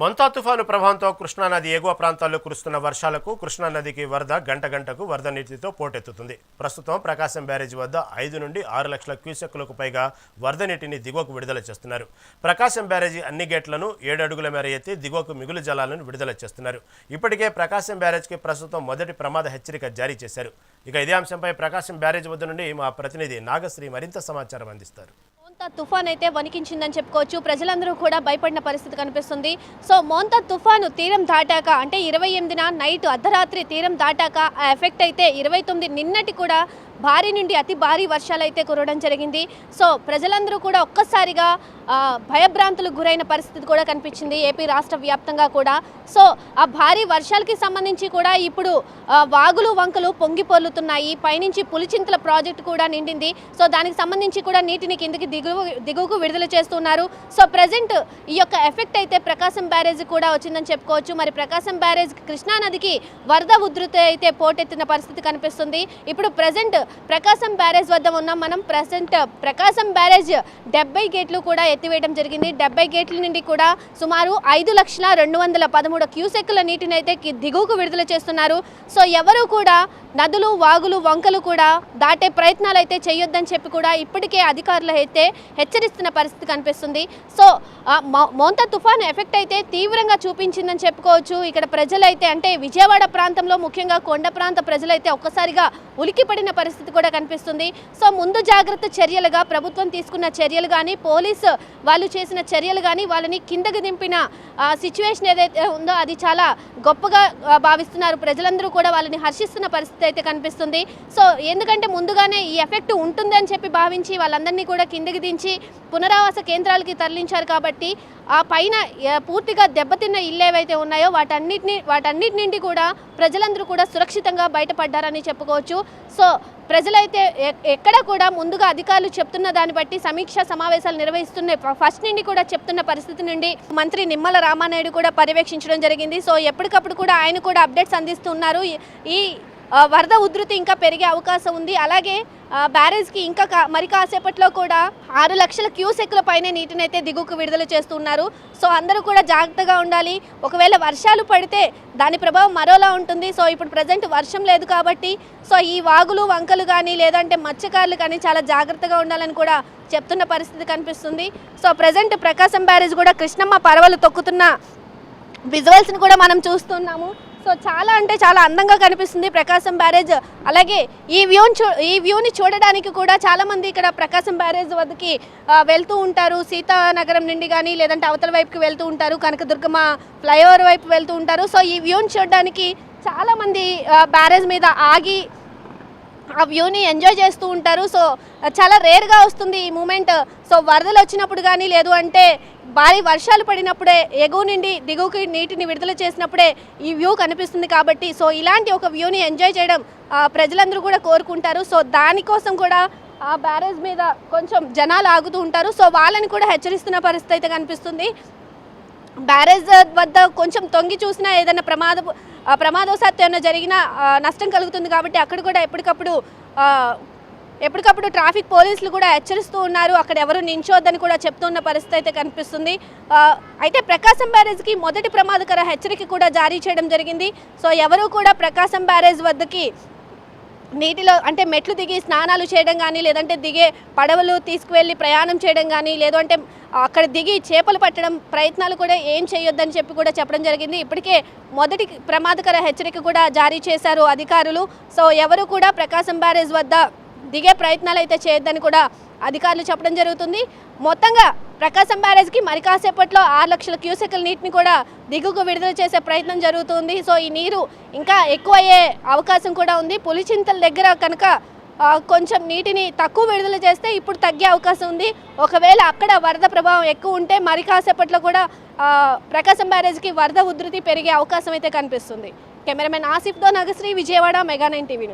మొంతా తుఫాను ప్రభావంతో కృష్ణానది ఎగువ ప్రాంతాల్లో కురుస్తున్న వర్షాలకు కృష్ణానదికి వరద గంట గంటకు వరద నీటితో పోటెత్తుతుంది. ప్రస్తుతం ప్రకాశం బ్యారేజ్ వద్ద ఐదు నుండి ఆరు లక్షల క్యూసెక్కులకు పైగా వరద నీటిని దిగువకు విడుదల చేస్తున్నారు. ప్రకాశం బ్యారేజీ అన్ని గేట్లను ఏడు అడుగుల మేర ఎత్తి దిగువకు మిగులు జలాలను విడుదల చేస్తున్నారు. ఇప్పటికే ప్రకాశం బ్యారేజ్కి ప్రస్తుతం మొదటి ప్రమాద హెచ్చరిక జారీ చేశారు. ఇక ఇదే అంశంపై ప్రకాశం బ్యారేజ్ వద్ద నుండి మా ప్రతినిధి నాగశ్రీ మరింత సమాచారం అందిస్తారు. మోంతా తుఫాన్ అయితే వణికించిందని చెప్పుకోవచ్చు. ప్రజలందరూ కూడా భయపడిన పరిస్థితి కనిపిస్తుంది. సో మోంతా తుఫాను తీరం దాటాక అంటే ఇరవై ఎనిమిదిన నైట్ అర్ధరాత్రి తీరం దాటాక ఆ ఎఫెక్ట్ అయితే ఇరవై తొమ్మిది నిన్నటి కూడా భారీ నుండి అతి భారీ వర్షాలు అయితే కురవడం జరిగింది. సో ప్రజలందరూ కూడా ఒక్కసారిగా భయభ్రాంతులకు గురైన పరిస్థితి కూడా కనిపించింది ఏపీ రాష్ట్ర వ్యాప్తంగా కూడా. సో ఆ భారీ వర్షాలకి సంబంధించి కూడా ఇప్పుడు వాగులు వంకలు పొంగి పొల్లుతున్నాయి పైనుంచి పులిచింతల ప్రాజెక్టు కూడా నిండింది. సో దానికి సంబంధించి కూడా నీటిని కిందికి దిగువ దిగువకు విడుదల చేస్తున్నారు. సో ప్రజెంట్ ఈ యొక్క ఎఫెక్ట్ అయితే ప్రకాశం బ్యారేజ్ కూడా వచ్చిందని చెప్పుకోవచ్చు. మరి ప్రకాశం బ్యారేజ్ కృష్ణానదికి వరద ఉధృతి అయితే పోటెత్తిన పరిస్థితి కనిపిస్తుంది. ఇప్పుడు ప్రజెంట్ ప్రకాశం బ్యారేజ్ వద్ద ఉన్నాం. మనం ప్రజెంట్ ప్రకాశం బ్యారేజ్ డెబ్బై గేట్లు కూడా ఎత్తివేయడం జరిగింది. డెబ్బై గేట్ల నుండి కూడా సుమారు ఐదు లక్షల రెండు వందల పదమూడు క్యూసెక్కుల నీటిని అయితే దిగువకు విడుదల చేస్తున్నారు. సో ఎవరు కూడా నదులు వాగులు వంకలు కూడా దాటే ప్రయత్నాలు అయితే చేయొద్దని చెప్పి కూడా ఇప్పటికే అధికారులు అయితే హెచ్చరిస్తున్న పరిస్థితి కనిపిస్తుంది. సో మొంత తుఫాన్ ఎఫెక్ట్ అయితే తీవ్రంగా చూపించిందని చెప్పుకోవచ్చు. ఇక్కడ ప్రజలైతే అంటే విజయవాడ ప్రాంతంలో ముఖ్యంగా కొండ ప్రాంత ప్రజలైతే ఒక్కసారిగా ఉలికిపడిన పరిస్థితి కూడా కనిపిస్తుంది. సో ముందు జాగ్రత్త చర్యలుగా ప్రభుత్వం తీసుకున్న చర్యలు కానీ పోలీసు వాళ్ళు చేసిన చర్యలు కానీ వాళ్ళని కిందకి దింపిన సిచ్యువేషన్ ఏదైతే ఉందో అది చాలా గొప్పగా భావిస్తున్నారు. ప్రజలందరూ కూడా వాళ్ళని హర్షిస్తున్న పరిస్థితి అయితే కనిపిస్తుంది. సో ఎందుకంటే ముందుగానే ఈ ఎఫెక్ట్ ఉంటుందని చెప్పి భావించి వాళ్ళందరినీ కూడా కిందకి దించి పునరావాస కేంద్రాలకి తరలించారు కాబట్టి ఆ పైన పూర్తిగా దెబ్బతిన్న ఇల్లు ఏవైతే ఉన్నాయో వాటన్నిటిని వాటన్నిటి నుండి కూడా ప్రజలందరూ కూడా సురక్షితంగా బయటపడ్డారని చెప్పుకోవచ్చు. సో ప్రజలైతే ఎక్కడ కూడా ముందుగా అధికారులు చెప్తున్న దాన్ని బట్టి సమీక్షా సమావేశాలు నిర్వహిస్తున్న ఫస్ట్ నుండి కూడా చెప్తున్న పరిస్థితి నుండి మంత్రి నిమ్మల రామానాయుడు కూడా పర్యవేక్షించడం జరిగింది. సో ఎప్పటికప్పుడు కూడా ఆయన కూడా అప్డేట్స్ అందిస్తున్నారు ఈ- ఈ వరద ఉధృతి ఇంకా పెరిగే అవకాశం ఉంది. అలాగే బ్యారేజ్కి ఇంకా కా- మరి కాసేపట్లో కూడా ఆరు లక్షల క్యూసెక్ల పైన నీటిని అయితే విడుదల చేస్తున్నారు. సో అందరూ కూడా జాగ్రత్తగా ఉండాలి. ఒకవేళ వర్షాలు పడితే దాని ప్రభావం మరోలా ఉంటుంది. సో ఇప్పుడు ప్రజెంట్ వర్షం లేదు కాబట్టి సో ఈ వాగులు వంకలు కానీ లేదంటే మత్స్యకారులు కానీ చాలా జాగ్రత్తగా ఉండాలని కూడా చెప్తున్న పరిస్థితి కనిపిస్తుంది. సో ప్రజెంట్ ప్రకాశం బ్యారేజ్ కూడా కృష్ణమ్మ పరవలు తొక్కుతున్న విజువల్స్ని కూడా మనం చూస్తున్నాము. సో చాలా అంటే చాలా అందంగా కనిపిస్తుంది ప్రకాశం బ్యారేజ్. అలాగే ఈ వ్యూని చూ ఈ వ్యూని చూడడానికి కూడా చాలామంది ఇక్కడ ప్రకాశం బ్యారేజ్ వద్దకి వెళ్తూ ఉంటారు. సీతానగరం నుండి కానీ లేదంటే అవతల వైపుకి వెళ్తూ ఉంటారు. కనకదుర్గమ్మ ఫ్లైఓవర్ వైపు వెళ్తూ ఉంటారు. సో ఈ వ్యూని చూడడానికి చాలామంది బ్యారేజ్ మీద ఆగి ఆ వ్యూని ఎంజాయ్ చేస్తూ ఉంటారు. సో చాలా రేర్గా వస్తుంది ఈ మూమెంట్. సో వరదలు వచ్చినప్పుడు కానీ లేదు అంటే భారీ వర్షాలు పడినప్పుడే ఎగువ నుండి దిగువకి నీటిని విడుదల చేసినప్పుడే ఈ వ్యూ కనిపిస్తుంది కాబట్టి సో ఇలాంటి ఒక వ్యూని ఎంజాయ్ చేయడం ప్రజలందరూ కూడా కోరుకుంటారు. సో దానికోసం కూడా ఆ బ్యారేజ్ మీద కొంచెం జనాలు ఆగుతూ ఉంటారు. సో వాళ్ళని కూడా హెచ్చరిస్తున్న పరిస్థితి అయితే కనిపిస్తుంది. బ్యారేజ్ వద్ద కొంచెం తొంగి చూసినా ఏదైనా ప్రమాద ప్రమాదవశాత్తు ఏమైనా జరిగినా నష్టం కలుగుతుంది కాబట్టి అక్కడ కూడా ఎప్పటికప్పుడు ఎప్పటికప్పుడు ట్రాఫిక్ పోలీసులు కూడా హెచ్చరిస్తూ ఉన్నారు. అక్కడ ఎవరు నించోద్దని కూడా చెప్తున్న పరిస్థితి అయితే కనిపిస్తుంది. అయితే ప్రకాశం బ్యారేజ్కి మొదటి ప్రమాదకర హెచ్చరిక కూడా జారీ చేయడం జరిగింది. సో ఎవరు కూడా ప్రకాశం బ్యారేజ్ వద్దకి నీటిలో అంటే మెట్లు దిగి స్నానాలు చేయడం కానీ లేదంటే దిగే పడవలు తీసుకువెళ్ళి ప్రయాణం చేయడం కానీ లేదంటే అక్కడ దిగి చేపలు పట్టడం ప్రయత్నాలు కూడా ఏం చేయొద్దని చెప్పి కూడా చెప్పడం జరిగింది. ఇప్పటికే మొదటి ప్రమాదకర హెచ్చరిక కూడా జారీ చేశారు అధికారులు. సో ఎవరు కూడా ప్రకాశం బ్యారేజ్ వద్ద దిగే ప్రయత్నాలు అయితే చేయొద్దని కూడా అధికారులు చెప్పడం జరుగుతుంది. మొత్తంగా ప్రకాశం బ్యారేజ్కి మరి కాసేపట్లో ఆరు లక్షల క్యూసెక్ల నీటిని కూడా దిగుకు విడుదల చేసే ప్రయత్నం జరుగుతుంది. సో ఈ నీరు ఇంకా ఎక్కువ అయ్యే అవకాశం కూడా ఉంది. పులిచింతల దగ్గర కనుక కొంచెం నీటిని తక్కువ విడుదల చేస్తే ఇప్పుడు తగ్గే అవకాశం ఉంది. ఒకవేళ అక్కడ వరద ప్రభావం ఎక్కువ ఉంటే మరి కాసేపట్లో కూడా ప్రకాశం బ్యారేజ్కి వరద ఉధృతి పెరిగే అవకాశం అయితే కనిపిస్తుంది. Cameraman ఆసిఫ్తో Nagasri Vijayawada Mega nine TV నుండి.